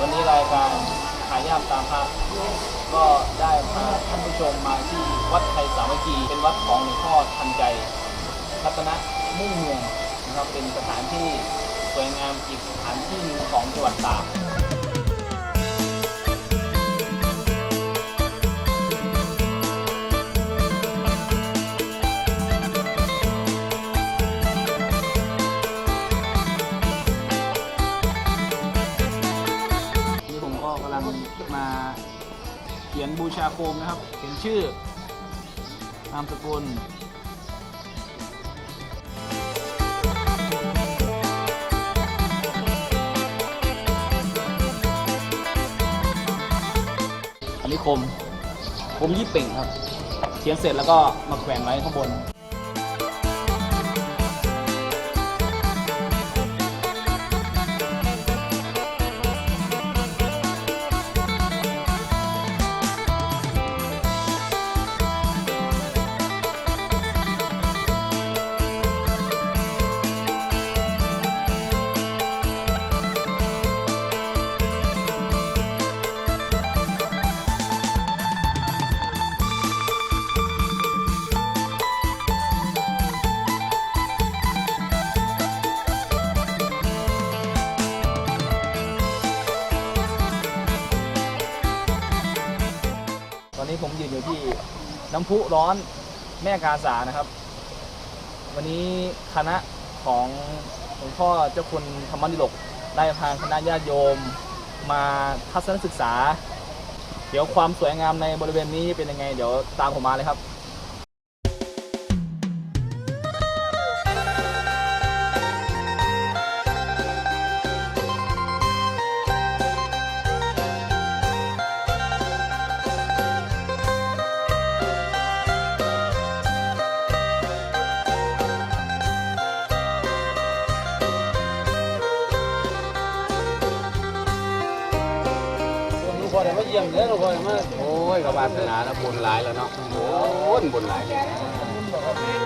วันนี้รายการขายยามตามพระก็ได้พาท่านผู้ชมมาที่วัดไทยสามัคคี เป็นวัดของหลวงพ่อทันใจ รัตนมุ่งเมืองนะครับเป็นสถานที่สวยงามอีกสถานที่หนึ่งของจังหวัดตาก บูชาโคมนะครับเขียนชื่อนามสกุลอันนี้คมคมยี่เป่งครับเขียนเสร็จแล้วก็มาแขวนไว้ข้างบน น้ำพุร้อนแม่กาสานะครับ วันนี้คณะของหลวงพ่อเจ้าคุณธรรมนิลกได้พาคณะญาติโยม มาทัศนศึกษา เดี๋ยวความสวยงามในบริเวณนี้เป็นยังไง เดี๋ยวตามผมมาเลยครับ พ่อได้มาเยี่ยมเลยลูกพ่อได้มา โอ้ยกบาสนาแล้วบุญหลายแล้วเนาะ โอ้ยบุญหลายเลย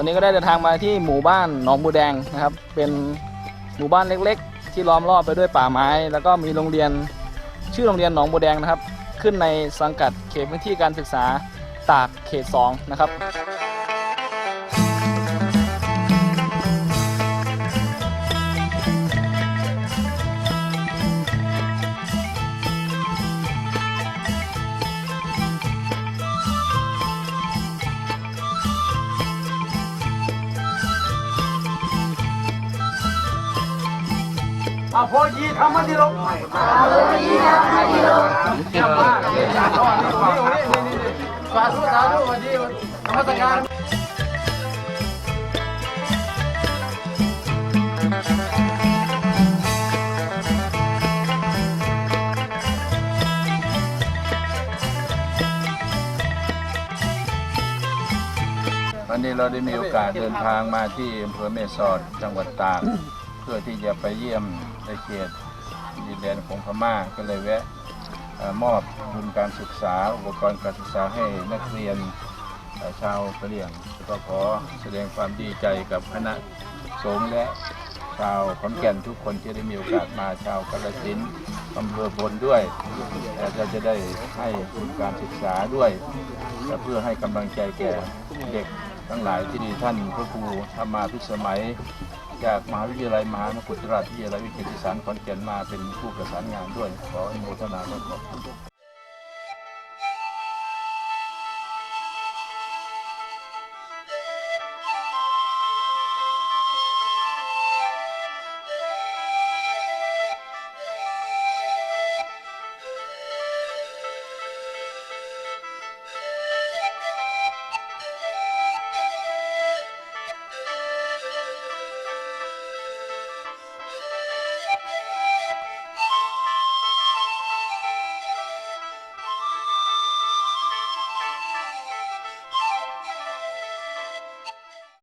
อนนี้ก็ได้เดินทางมาที่หมู่บ้านหนองบัวแดงนะครับ เป็นหมู่บ้านเล็กๆ ที่ล้อมรอบไปด้วยป่าไม้ แล้วก็มีโรงเรียนชื่อโรงเรียนหนองบัวแดงนะครับ ขึ้นในสังกัดเขตพื้นที่การศึกษาตากเขต2นะครับ นี่นี่สาธุสาธุวันนี้ธรรมสการวันนี้เราได้มีโอกาสเดินทางมาที่อำเภอแม่สอดจังหวัดตาก เพื่อที่จะไปเยี่ยมในเขตดินแดนของพม่าก็เลยแวะมอบทุนการศึกษาอุปกรณ์การศึกษาให้นักเรียนชาวกะเหรี่ยงแล้วก็ขอแสดงความดีใจกับคณะสงฆ์และ ชาวขอนแก่นทุกคนที่ได้มีโอกาสมาชาวกาฬสินธุ์อำเภอบนด้วยและก็จะได้ให้ทุนการศึกษาด้วยและเพื่อให้กำลังใจแก่เด็กทั้งหลายที่นี่ท่านพระครูธรรมาพิสมัย จากมหาวิทยาลัยมหามกุฏราชวิทยาลัยวิจิตรศาสตร์ขอนแก่นมาเป็นผู้ประสานงานด้วยขออนุโมทนาและขอบคุณ